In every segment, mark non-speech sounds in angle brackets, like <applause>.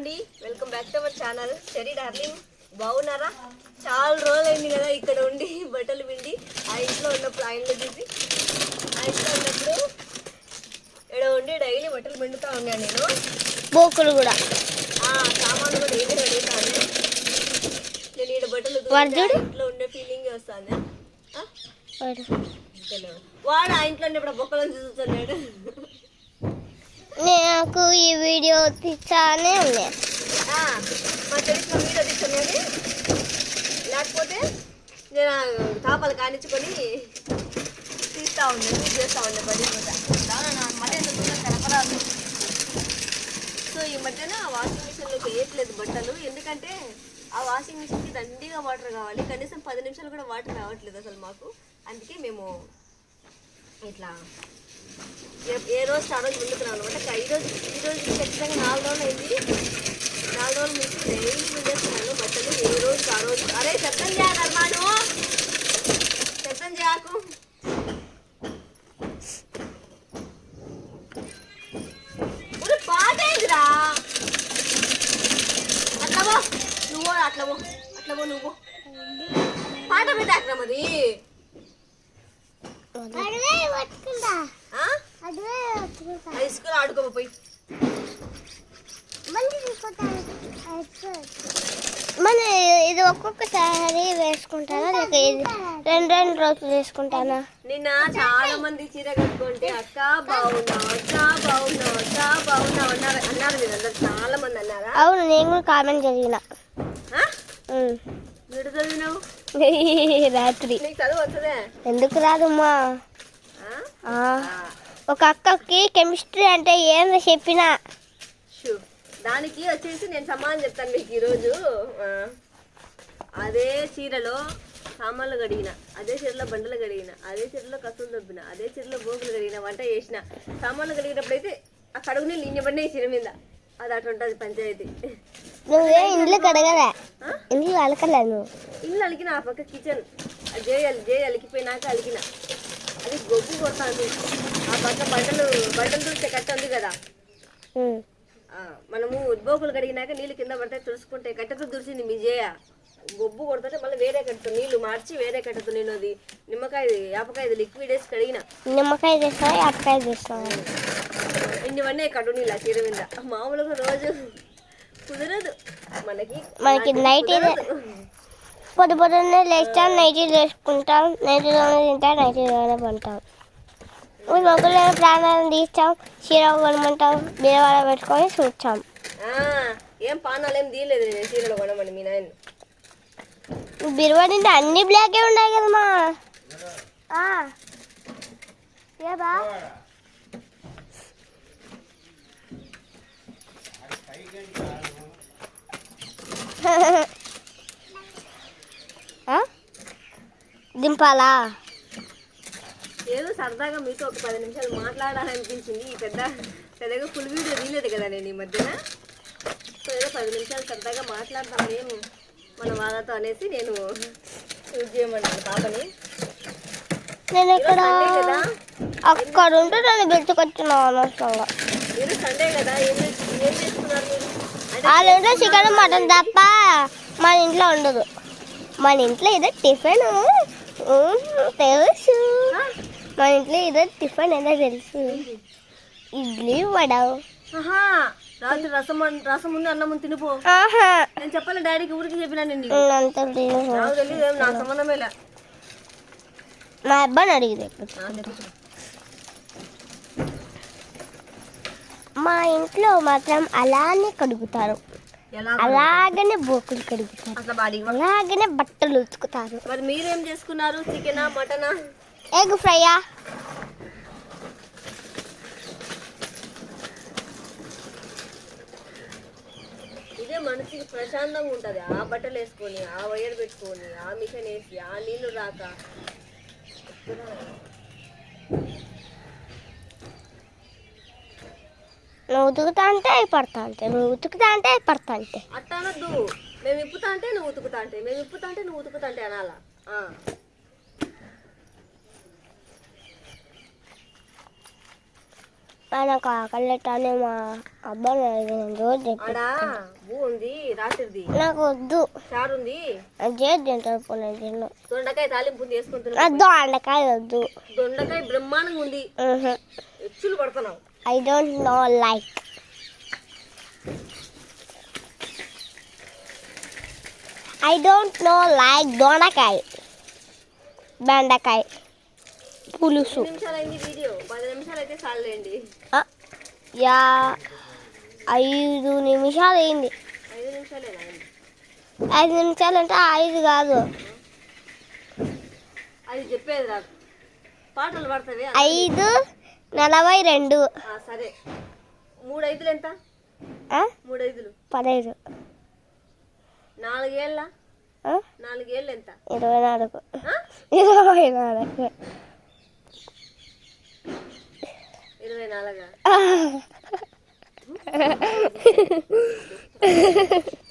అండి. Welcome back to our channel cherry darling బాగున్నారా? చాలా రోజులైంది కదా ఇక్కడ ఉండి బట్టలు పిండి ఆ ఇంట్లో ఉన్నప్పుడు ఆ ఇంట్లో చూసి. ఆ ఇంట్లో ఉన్నప్పుడు ఇక్కడ ఉండి డైలీ బట్టలు పిండుతూ ఉన్నాను నేను. బోకులు కూడా. ఆ సామాన్లు కూడా నేనే కడుగుతాను నేను ఇక్కడ బట్టలు. ఇంట్లో ఉండే ఫీలింగ్ వస్తుంది. వాడు. వాడు ఆ ఇంట్లో ఉన్నప్పుడు బొక్కలను చూస్తున్నాడు నాకు ఈ వీడియో తీసానే ఉంది. మా తెలిసిన వీడియో తీసుకున్నది లేకపోతే నేను తాపాలు కానించుకొని తీస్తా ఉండే యూజ్ చేస్తా ఉండే బడి మధ్య ఎంత సో ఈ మధ్యన వాషింగ్ మిషన్లో వేయట్లేదు బట్టలు. ఎందుకంటే ఆ వాషింగ్ మిషన్కి దండిగా వాటర్ కావాలి. కనీసం పది నిమిషాలు కూడా వాటర్ రావట్లేదు అసలు మాకు. అందుకే మేము ఇట్లా ఏ- రోజు ఆ రోజు ముందుకున్నాం అనమాట ఈ రోజు ఈ రోజు ఖచ్చితంగా నాలుగు రోజులు అయింది. నాలుగు రోజులు ముందు డైలీ ముందేస్తున్నాను బట్టలు? ఏ రోజు ఆ రోజు. అరే శబ్దం చేయగలమాను శబ్దం చేయకు. ఒరే, పాట ఏందిరా అట్లా పో. నువ్వు అట్లా పో. అట్లా పో నువ్వు పాట పెట్టాకరా మరి. ఆ? ఆడుకోపోయి మన ఇది ఒక్కొక్కసారి వేసుకుంటానా? లేక ఇది రెండు రెండు రోజులు వేసుకుంటానా? నిన్న చాలా మంది చీర కట్టుకుంటే అక్క బాగున్నావు అక్క బాగున్నావు అక్క బాగున్నావు అన్నారు అన్నారు మీరు అందరు చాలా మంది అన్నారా? అవును నేను కూడా కామెంట్ చదివిన. చదివినావు? <laughs> రాత్రి. నీకు చదువు వస్తుందే? ఎందుకు రాదమ్మా? ఒక అక్కకి కెమిస్ట్రీ అంటే ఏందో చెప్పిన. దానికి వచ్చేసి నేను సమాధానం చెప్తాను మీకు ఈరోజు. అదే చీరలో సామాన్లు గడిగిన అదే చీరలో బండలు గడిగిన అదే చీరలో కసులు దొబ్బిన అదే చీరలో బోగులు గడిగిన వంట చేసిన సామాన్లు గడిగినప్పుడైతే ఆ కడుగు నీళ్ళు ఈ చీర మీద. అది అటు ఉంటుంది పంచాయతీ. నువ్వే ఇంట్లో కడగలే. ఆ? ఇంట్లో అలకలే నువ్వు. ఇల్లు అలికిన ఆ పక్క కిచెన్. జే అలి జే అలికిపోయినాక అలికిన. అది గొబ్బు కొడుతుంది. ఆ పక్క బట్టలు బట్టలు తుడిచే కట్ట ఉంది కదా. మనము ఉద్బోకులు కడిగినాక నీళ్ళు కింద పడితే తుడుచుకుంటే కట్టెతో తుడిచింది మీ జేయ. గొబ్బు కొడుతుంటే మళ్ళీ వేరే కట్టతో నీళ్ళు మార్చి వేరే కట్టతో నేను అది నిమ్మకాయ యాపకాయ లిక్విడ్ వేసి కడిగిన. నిమ్మకాయ తెస్తావా ఇన్నివన్నీ కట్టు నీళ్ళు ఆ చీర మీద. మామూలుగా రోజు కుదరదు. మనకి మనకి నైట్ పొద్దు పొద్దున్నే లేస్తాం నైటీ వేసుకుంటాం నైటీలోనే తింటాం నైటీలోనే పంటాం మొగ్గులో ప్రాణాలను తీస్తాం చీర కొనమంటాం బీరవాడ పెట్టుకొని చూస్తాం ఆ, ఏం పానాలు ఏం తీయలేదు నేను చీరలు కొనమని మీ నాయన బీరువా నిండా అన్ని బ్లాకే ఉన్నాయి కదమ్మా ఆ. ఏబా ఆ? <laughs> దింపాలా ఏదో సరదాగా మీతో ఒక పది నిమిషాలు మాట్లాడాలనిపించింది. ఈ పెద్ద పెద్దగా ఫుల్ వీడియో తీయలేదు కదా నేను ఈ మధ్యన. సో ఏదో పది నిమిషాలు సరదాగా మాట్లాడదాం ఏం మన వాళ్ళతో అనేసి నేను యూజ్ చేయమన్నాను పాపని. నేను ఇక్కడ అక్కడ ఉంటే నన్ను పిలుచుకొచ్చిన అనవసరంగా. మీరు సండే కదా? ఏం చేస్- ఏం చేస్తున్నారు వాళ్ళ ఇంట్లో చికెన్ మటన్ తప్ప మన ఇంట్లో ఉండదు. మన ఇంట్లో ఏదో టిఫిన్ తెలుసు. మన ఇంట్లో ఏదో టిఫిన్ ఏదో తెలుసు. ఇడ్లీ వడ. రాత్రి రసం రసం ఉంది అన్నం ఉంది తినిపో. నేను చెప్పాలి డాడీకి ఊరికి చెప్పినా నేను నీకు. తెలియదు. నాకు సంబంధమే లే. మా అబ్బాయిని చెప్పు. మా ఇంట్లో మాత్రం అలానే కడుగుతారు. అలాగనే బోకులు కడుగుతారు. అలాగనే బట్టలు ఉతుకుతారు. మరి మీరేం చేసుకున్నారు? చికెనా మటనా? ఎగ్ ఫ్రైయా ఇదే మనసుకి ప్రశాంతంగా ఉంటుంది. ఆ బట్టలు వేసుకొని ఆ వైర్ పెట్టుకొని ఆ మిషన్ వేసి ఆ నీళ్ళు రాక. నువ్వు ఉతుకుతా అంటే అవి పడతా అంటే నువ్వు ఉతుకుతా అంటే అవి పడతా అంటే అట్ట అనొద్దు. మేము ఇప్పుతా అంటే నువ్వు ఉతుకుతా అంటే. మేము ఇప్పుతా అంటే నువ్వు ఉతుకుతా అంటే అనాలా? ఆ. నాకు మా అబ్బాయి అడిగిన రోజు చెప్పి ఆడ? భూ ఉంది రాత్రిది. నాకు వద్దు. చారు ఉంది? అది చేసి తింటాను పోనీ తిన్ను. దొండకాయ తాలింపు ఉంది వద్దు. దొండకాయ బ్రహ్మాండంగా ఉంది. ఎచ్చులు పడుతున్నావు. I don't know like I don't know like దొండకాయ. బెండకాయ. పులుసు. యా ఐదు నిమిషాలు అయింది. ఐదు నిమిషాలు అంటే ఐదు కాదు. ఐదు నలభై రెండు. సరే. మూడు ఐదులు ఎంత? మూడు ఐదులు పదహైదు నాలుగేళ్ళ? నాలుగేళ్ళు ఎంత? ఇరవై నాలుగు? ఇరవై నాలుగు. ఇరవై నాలుగా? <laughs>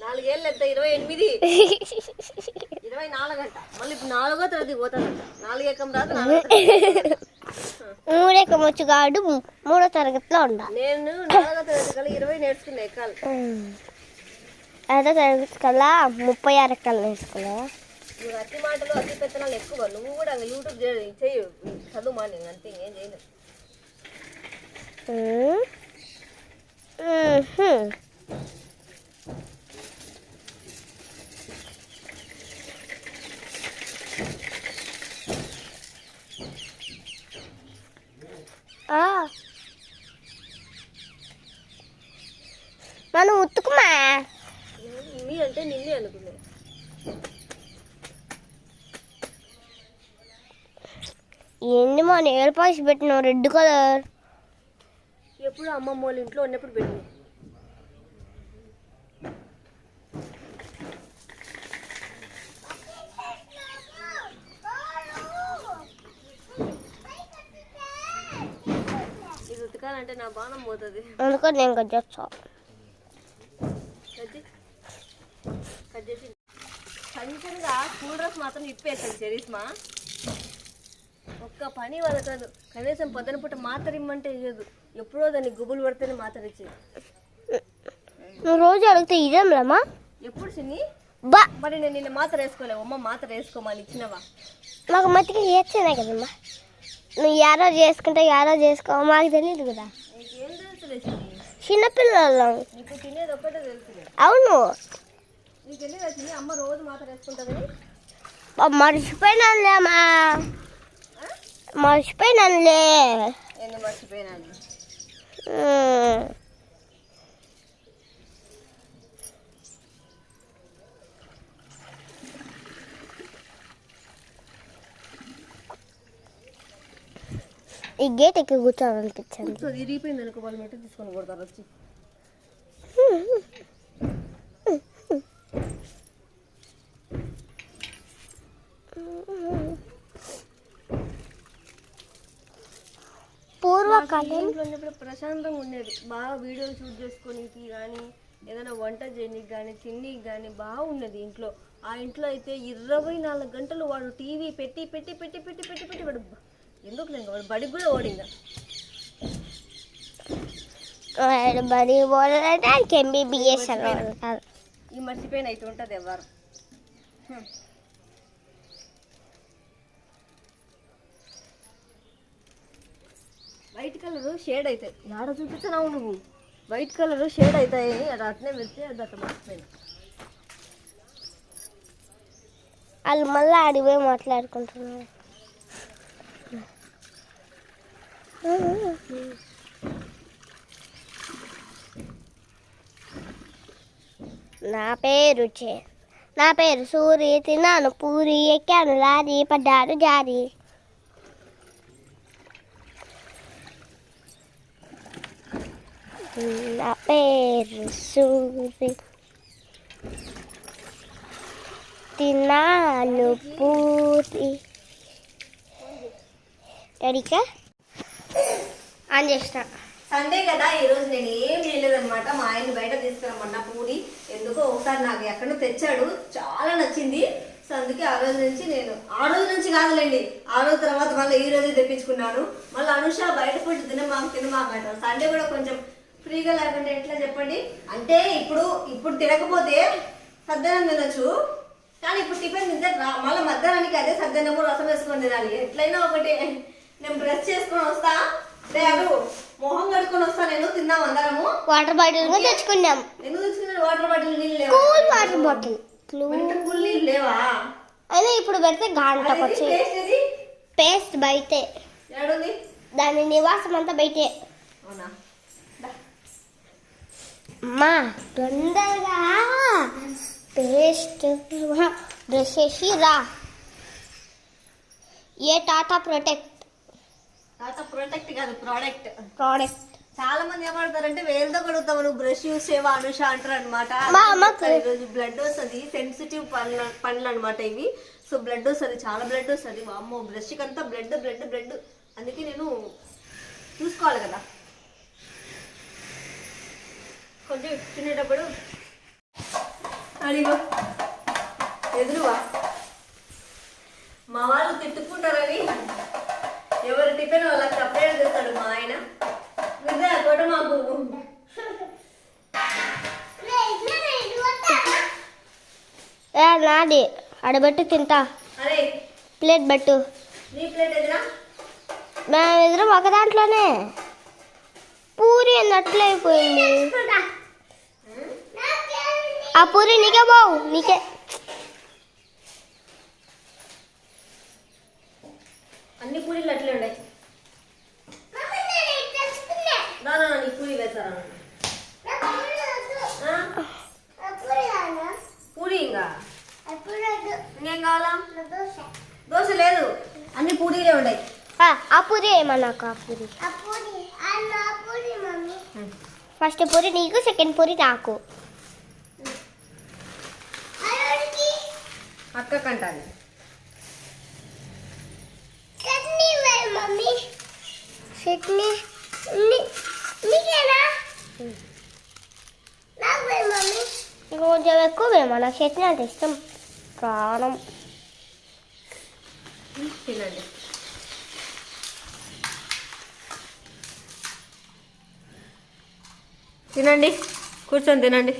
నాలుగేళ్ళు ఎంత? ఇరవై ఎనిమిది? ఇరవై నాలుగు అంట మళ్ళీ ఇప్పుడు నాలుగో తరగతి పోతానంట. నాలుగు ఎక్కం రాదు మూడేక ముచ్చుగాడు మూడో తరగతిలో ఉండ. నేను నాలుగో తరగతి కల్లా ఇరవై నేర్చుకున్నా ఎక్కాలి ఐదో తరగతి కల్లా ముప్పై ఆరు ఎక్కలు నేర్చుకున్నా నువ్వు అతి మాటలు అతి పెత్తనాలు ఎక్కువ. నువ్వు కూడా యూట్యూబ్ చేయ- చదువు మా నేను అంతే ఏం చేయలేదు మనం ఉత్తుకుమా మీ అంటే నిన్నే అనుకున్నా. ఏంది మా నేల పాసి పెట్టినావు? రెడ్ కలర్ ఎప్పుడు అమ్మమ్మ వాళ్ళ ఇంట్లో ఉన్నప్పుడు పెట్టింది ఉతకాలంటే నా బాణం పోతుంది. అందుకని నేను ఇంకా చేస్తా. కంచెలుగా స్కూల్ డ్రెస్ మాత్రం ఇప్పేస్తాను చరిస్మా ఒక్క పని వదలదు కనీసం పొద్దున పూట మాత్ర ఇమ్మంటే ఇవ్వదు ఎప్పుడో దాన్ని గుబులు పడితేనే మాత్ర ఇచ్చేది. నువ్వు రోజు అడిగితే ఇదేంలమ్మా ఎప్పుడు చిన్ని బా. మరి నేను నిన్న మాత్ర వేసుకోలేవు. అమ్మ మాత్ర వేసుకోమని ఇచ్చినవా? మాకు మట్టికి చేస్తేనే కదమ్మా. నువ్వు యారో చేసుకుంటే యారో చేసుకో. మాకు తెలియదు కదా. చిన్నపిల్లలం అవును. చిన్ని అమ్మ మర్చిపోయినానులే నేను మర్చిపోయినాను? ఈ గేట్ ఎక్కి కూర్చోవాలనిపించింది. కూర్చో ఇరిగిపోయింది అనుకో వాళ్ళు మెట్టు తీసుకొని కొడతారు వచ్చి. పూర్వకాలం ఇంట్లో ఉన్నప్పుడు ప్రశాంతంగా ఉండేది. బాగా వీడియోలు షూట్ చేసుకోనికి కానీ ఏదైనా వంట చేయడానికి కానీ తిన్నీకి కానీ బాగున్నది ఇంట్లో. ఆ ఇంట్లో అయితే ఇరవై నాలుగు గంటలు వాడు టీవీ పెట్టి పెట్టి పెట్టి పెట్టి పెట్టి పెట్టి వాడు ఎందుకు వాడు బడికి కూడా ఓడింగా వాడు బడి పోవాలంటే ఎంబీబీఎస్ అన్నారు ఈ మర్చిపోయిన అయితే ఉంటుంది ఎవరు. వైట్ కలర్ షేడ్ అవుతాయి ఆడ చూపించినావు నువ్వు? వైట్ కలర్ షేడ్ అవుతాయని అది అట్నే వెళ్తే అది అట్లా మర్చిపోయినా. వాళ్ళు మళ్ళీ అడిగిపోయి మాట్లాడుకుంటున్నారు. నా పేరు చే నా పేరు సూరి తిన్నాను పూరి ఎక్కాను లారీ పడ్డాను జారి. నా పేరు సూరి. తిన్నాను పూరి. రెడీకా ఆన్ చేసిన. సండే కదా ఈ రోజు నేను ఏం చేయలేదన్నమాట. మా ఆయన్ని బయట తీసుకురమ్మన్న పూరి. ఎందుకో ఒకసారి నాకు ఎక్కడో తెచ్చాడు. చాలా నచ్చింది. సో అందుకే ఆ రోజు నుంచి నేను ఆ రోజు నుంచి కాదులేండి. ఆ రోజు తర్వాత మళ్ళీ ఈ రోజే తెప్పించుకున్నాను. మళ్ళీ అనుష బయట ఫుడ్ తినమాకు తినమాకు అంటారు. సండే కూడా కొంచెం ఫ్రీగా లేకుంటే ఎట్లా చెప్పండి? అంటే ఇప్పుడు ఇప్పుడు తినకపోతే సద్దనం తినొచ్చు. కానీ ఇప్పుడు టిఫిన్ తింటే మళ్ళీ మధ్యాహ్నానికి అదే సద్దనము రసం వేసుకొని తినాలి. ఎట్లయినా ఒకటి నేను బ్రష్ చేసుకొని వస్తా. లేదు మొహం కడుక్కొని వస్తా నేను తిందాం అందరము. వాటర్ బాటిల్ కూడా తెచ్చుకున్నాం. ఎందుకు తెచ్చుకున్నాడు వాటర్ బాటిల్ నీళ్ళు లేవా? Cool water bottle. వెంట కూల్ నీళ్ళు లేవా? అయినా ఇప్పుడు పెడితే గంటకు అది వచ్చి పేస్ట్ బయటే. దాని నివాసం అంతా బయటే. అమ్మా తొందరగా పేస్ట్ బ్రష్ చేసి రా. ఏ టాటా ప్రొటెక్ట్? టాటా ప్రొటెక్ట్ కాదు ప్రోడక్ట్ ప్రోడక్ట్ చాలా మంది ఏమంటారంటే వేలతో కడుగుతావు నువ్వు బ్రష్ యూస్ చేయవా అనుష అంటారు అనమాట మా ఈరోజు బ్లడ్ వస్తుంది సెన్సిటివ్ పండ్ల పండ్లు అనమాట ఇవి. సో బ్లడ్ వస్తుంది చాలా బ్లడ్ వస్తుంది అమ్మో బ్రష్ అంతా బ్లడ్ బ్లడ్ బ్లడ్ అందుకే నేను చూసుకోవాలి కదా. కొంచెం తినేటప్పుడు అడిగో. ఎదురువా? మా వాళ్ళు తిట్టుకుంటారని. ఎవరు టిఫిన్ వాళ్ళకి సపరేట్ చేస్తాడు మా ఆయన. విద్య కూడా మాకు ఏ నాది. అడబెట్టి తింటా. అరే ప్లేట్ పెట్టు నీ ప్లేట్ ఎదురా? మేము ఎదురు ఒక దాంట్లోనే. పూరి అన్నట్లు అయిపోయింది. ఆ? పూరి నీకే బావు నీకే. అన్ని పూరీలు అట్లే ఉన్నాయి దానా నీ పూరి వేస్తారా? పూరి ఇంకా? ఇంకేం కావాలా? దోశ లేదు. అన్ని పూరీలే ఉన్నాయి ఆ, ఆ పూరి ఏమన్నా ఆ పూరి. ఫస్ట్ పూరి నీకు సెకండ్ పూరి నాకు. అక్క చట్నీ. మీకేనా కొంచెం ఎక్కువ వేమా నాకు చట్నీ అంటే ఇష్టం. ప్రాణం. తినండి. తినండి. కూర్చొని తినండి.